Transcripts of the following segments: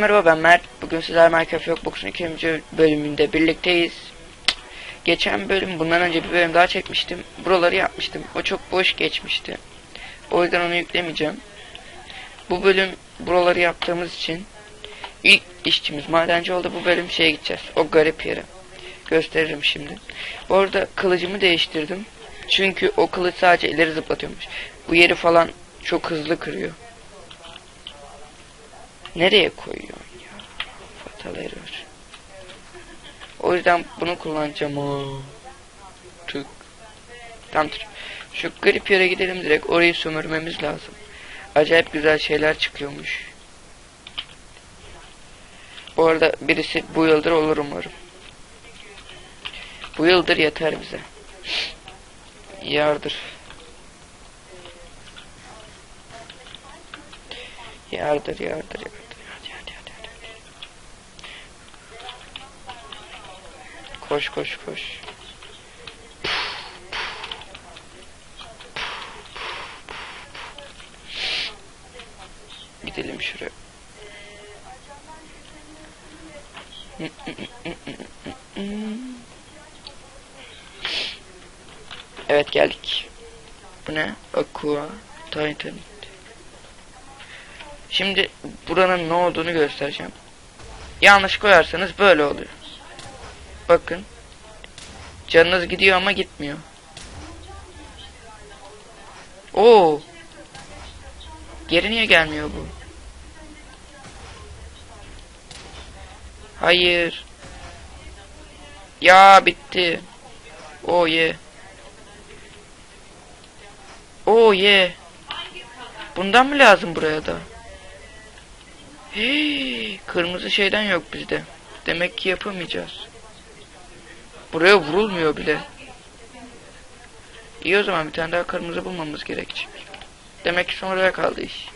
merhaba ben Mert. Bugün sizlerle Minecraft Yokbox'un ikinci bölümünde birlikteyiz. Geçen bölüm bundan önce bir bölüm daha çekmiştim. Buraları yapmıştım. O çok boş geçmişti. O yüzden onu yüklemeyeceğim. Bu bölüm buraları yaptığımız için ilk işçimiz madenci oldu. Bu bölüm şeye gideceğiz. O garip yere. Gösteririm şimdi. Bu arada kılıcımı değiştirdim. Çünkü o kılıç sadece ileri zıplatıyormuş. Bu yeri falan çok hızlı kırıyor. Nereye koyuyorsun ya? Fatal error. O yüzden bunu kullanacağım. Aa. Tık. Tamamdır. Şu garip yere gidelim direkt. Orayı sömürmemiz lazım. Acayip güzel şeyler çıkıyormuş. Bu arada birisi bu yıldır olur umarım. Bu yıldır yeter bize. Yardır. Yardır yardır yardır. Hadi hadi hadi hadi. Koş koş koş. Gidelim şuraya. Evet geldik. Bu ne? Aqua Titan. Şimdi buranın ne olduğunu göstereceğim. Yanlış koyarsanız böyle oluyor. Bakın. Canınız gidiyor ama gitmiyor. Oo. Geri niye gelmiyor bu? Hayır. Ya bitti. Oh ye. Oh ye. Bundan mı lazım buraya da? Hii, kırmızı şeyden yok bizde. Demek ki yapamayacağız. Buraya vurulmuyor bile. İyi o zaman bir tane daha kırmızı bulmamız gerekecek. Demek ki sonraya kaldı iş.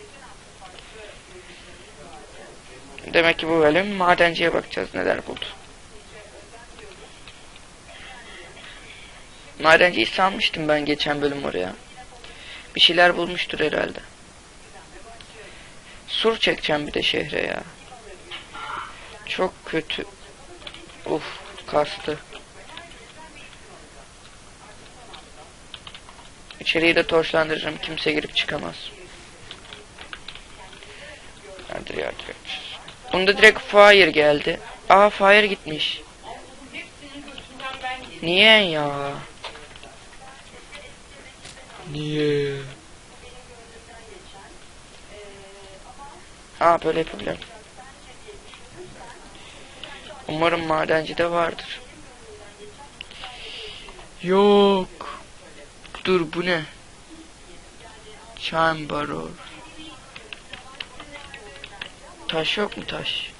Demek ki bu bölüm madenciye bakacağız neler buldu. Madenciyi sanmıştım ben geçen bölüm oraya. Bir şeyler bulmuştur herhalde. Sur çekeceğim bir de şehre ya. Çok kötü. Uf kastı. İçeriği de torçlandırırım. Kimse girip çıkamaz. Yardır yardır yardır. Bunda direkt fire geldi. Aa fire gitmiş. Niye ya? Niye? Aa böyle yapabilirim. Umarım madenci de vardır. Yok. Dur bu ne? Chamberor. Taş yok mu taş?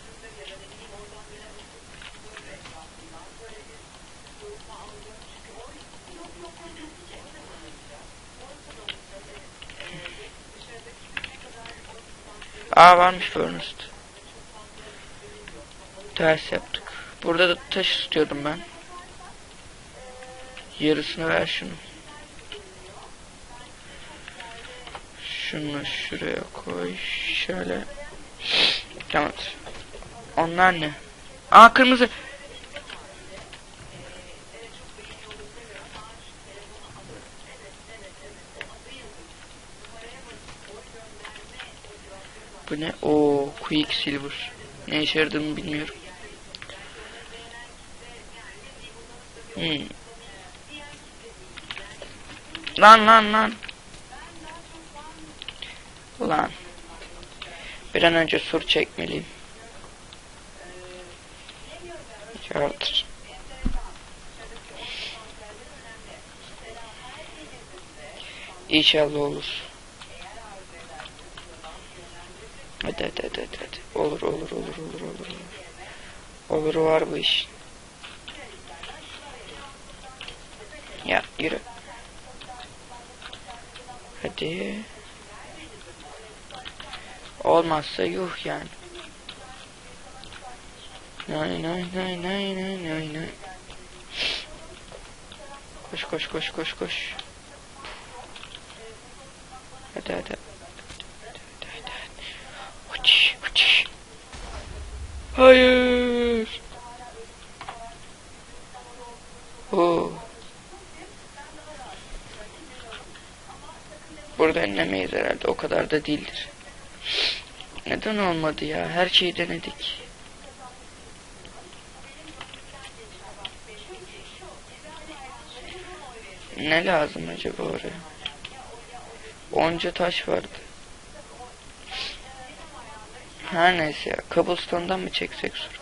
Aa varmış furnace. Ters yaptık. Burada da taş istiyordum ben. Yarısını ver şunu. Şunu şuraya koy. Şöyle. Tamamdır. Onlar ne? Aa kırmızı. Bu ne? O Quicksilver. Ne işe yaradığını bilmiyorum. Hmm. Lan lan lan. Ulan. Bir an önce sur çekmeliyim. Yardır. İnşallah olur. Hadi hadi hadi hadi. hadi. Olur olur olur olur olur. Olur var bu iş. Ya yürü. Hadi. Olmazsa yuh yani. Nay nay nay nay nay nay nay. Koş koş koş koş koş. Hadi hadi. Hayır. Oo. Burada enlemeyiz herhalde. O kadar da değildir. Neden olmadı ya? Her şeyi denedik. Ne lazım acaba oraya? Onca taş vardı. Her neyse ya. Cobblestone'dan mı çeksek sur?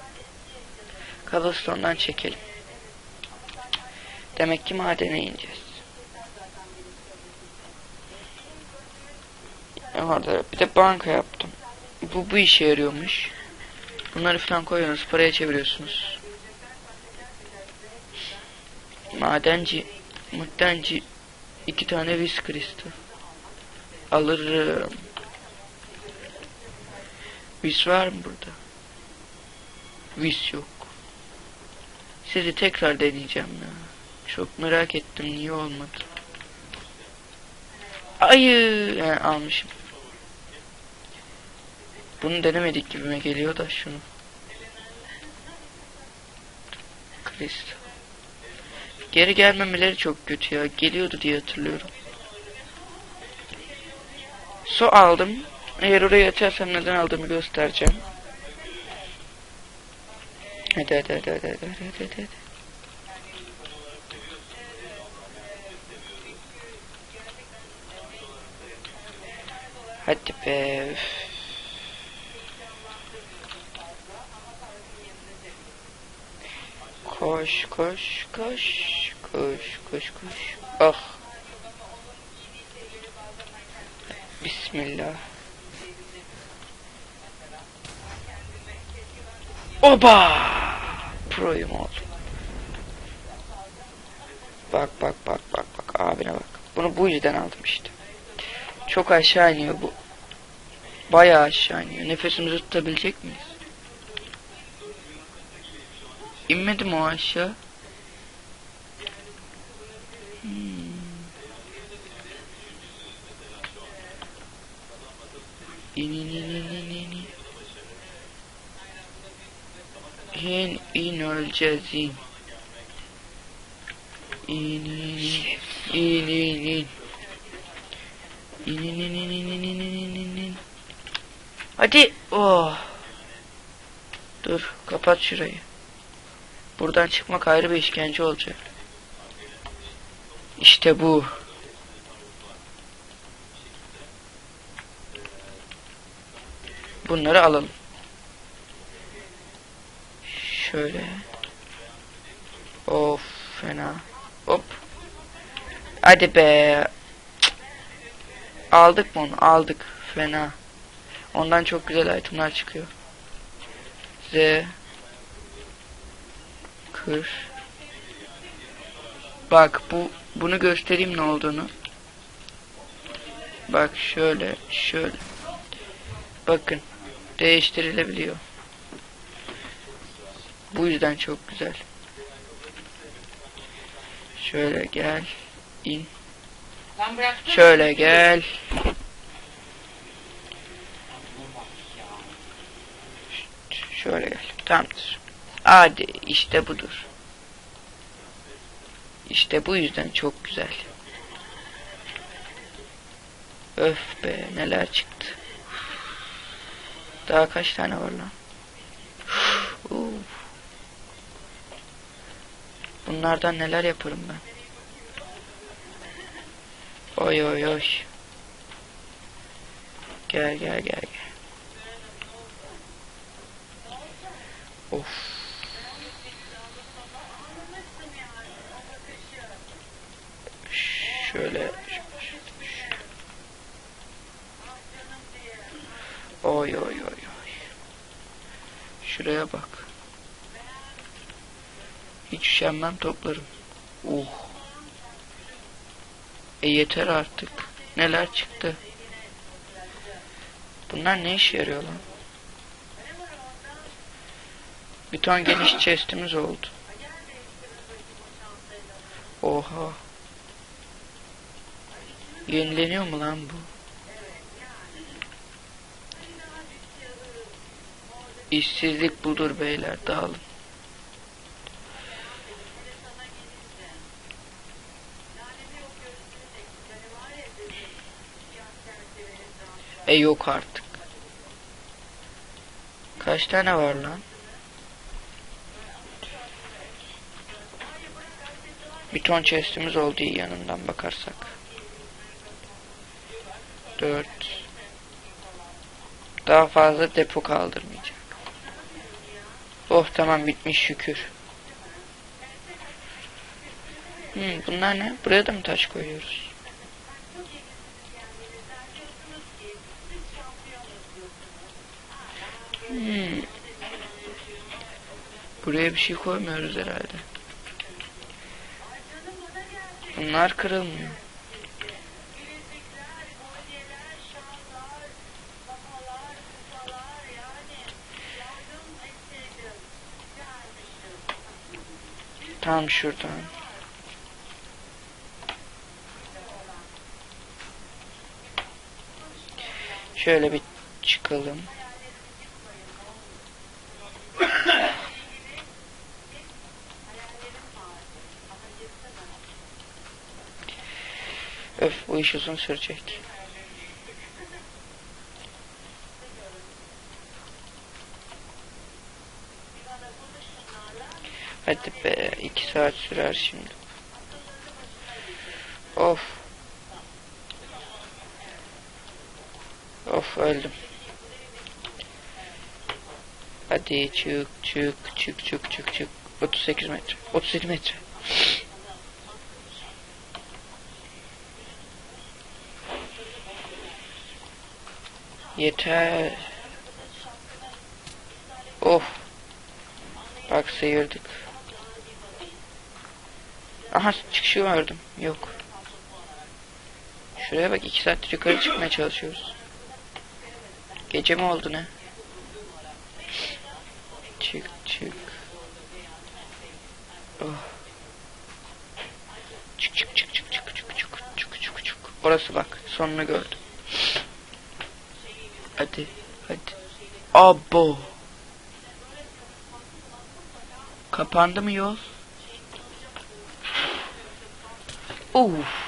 Cobblestone'dan çekelim. Demek ki madene ineceğiz. Orada bir de banka yaptım. Bu bu işe yarıyormuş. Bunları falan koyuyorsunuz, paraya çeviriyorsunuz. Madenci, muhtenci iki tane vis kristal. Alırım. Vis var mı burada? Vis yok. Sizi tekrar deneyeceğim ya. Çok merak ettim niye olmadı. Ayı yani almışım. Bunu denemedik gibime geliyor da şunu. Kristal. Geri gelmemeleri çok kötü ya. Geliyordu diye hatırlıyorum. Su aldım. Eğer oraya açarsam neden aldığımı göstereceğim. Hadi hadi hadi hadi hadi hadi hadi. hadi. Hadi be. üf. Koş koş koş koş koş koş. Ah. Bismillah. Oba! Proyum oldum. Bak bak bak bak bak abine bak. Bunu bu yüzden aldım işte. Çok aşağı iniyor bu. Bayağı aşağı iniyor. Nefesimizi tutabilecek miyiz? İnmedi mi o aşağı? Hmm. İn in in in in in in. İn öleceğiz in. İn in in. İn in in. İn in in in in in in in in in. Hadi. Oh. Dur kapat şurayı. Buradan çıkmak ayrı bir işkence olacak. İşte bu. Bunları alalım. Şöyle. Of fena. Hop. Hadi be. Cık. Aldık mı onu? Aldık. Fena. Ondan çok güzel itemler çıkıyor. Z. Kır. Bak bu bunu göstereyim ne olduğunu. Bak şöyle şöyle. Bakın değiştirilebiliyor. Bu yüzden çok güzel. Şöyle gel. in. Şöyle gel. Şöyle gel. Tamamdır. Hadi işte budur. İşte bu yüzden çok güzel. Öf be neler çıktı. Daha kaç tane var lan? Uf. Bunlardan neler yaparım ben? Oy oy oy. Gel gel gel gel. Of. Şöyle. Oy oy oy oy. Şuraya bak. Hiç üşenmem toplarım. Uh. E yeter artık. Neler çıktı? Bunlar ne işe yarıyor lan? Bir tane geniş chestimiz oldu. Oha. Yenileniyor mu lan bu? İşsizlik budur beyler dağılın. E yok artık. Kaç tane var lan? Bir ton chestimiz oldu yanından bakarsak. Dört. Daha fazla depo kaldırmayacak. Oh tamam bitmiş şükür. Hmm, bunlar ne? Buraya da mı taş koyuyoruz? Hmm. Buraya bir şey koymuyoruz herhalde. Bunlar kırılmıyor. Tam şuradan. Şöyle bir çıkalım. Öf bu iş uzun sürecek. Hadi be iki saat sürer şimdi. Of. Of öldüm. Hadi çık çık çık çık çık çık. 38 metre. 38 metre. Yeter. Of. Bak sıyırdık. Aha çıkışı gördüm. Yok. Şuraya bak iki saattir yukarı çıkmaya çalışıyoruz. Gece mi oldu ne? Çık çık. Oh. Çık çık çık çık çık çık çık çık çık çık. Orası bak sonunu gördüm. Hadi hadi. Abo. Kapandı mı yol? Oh.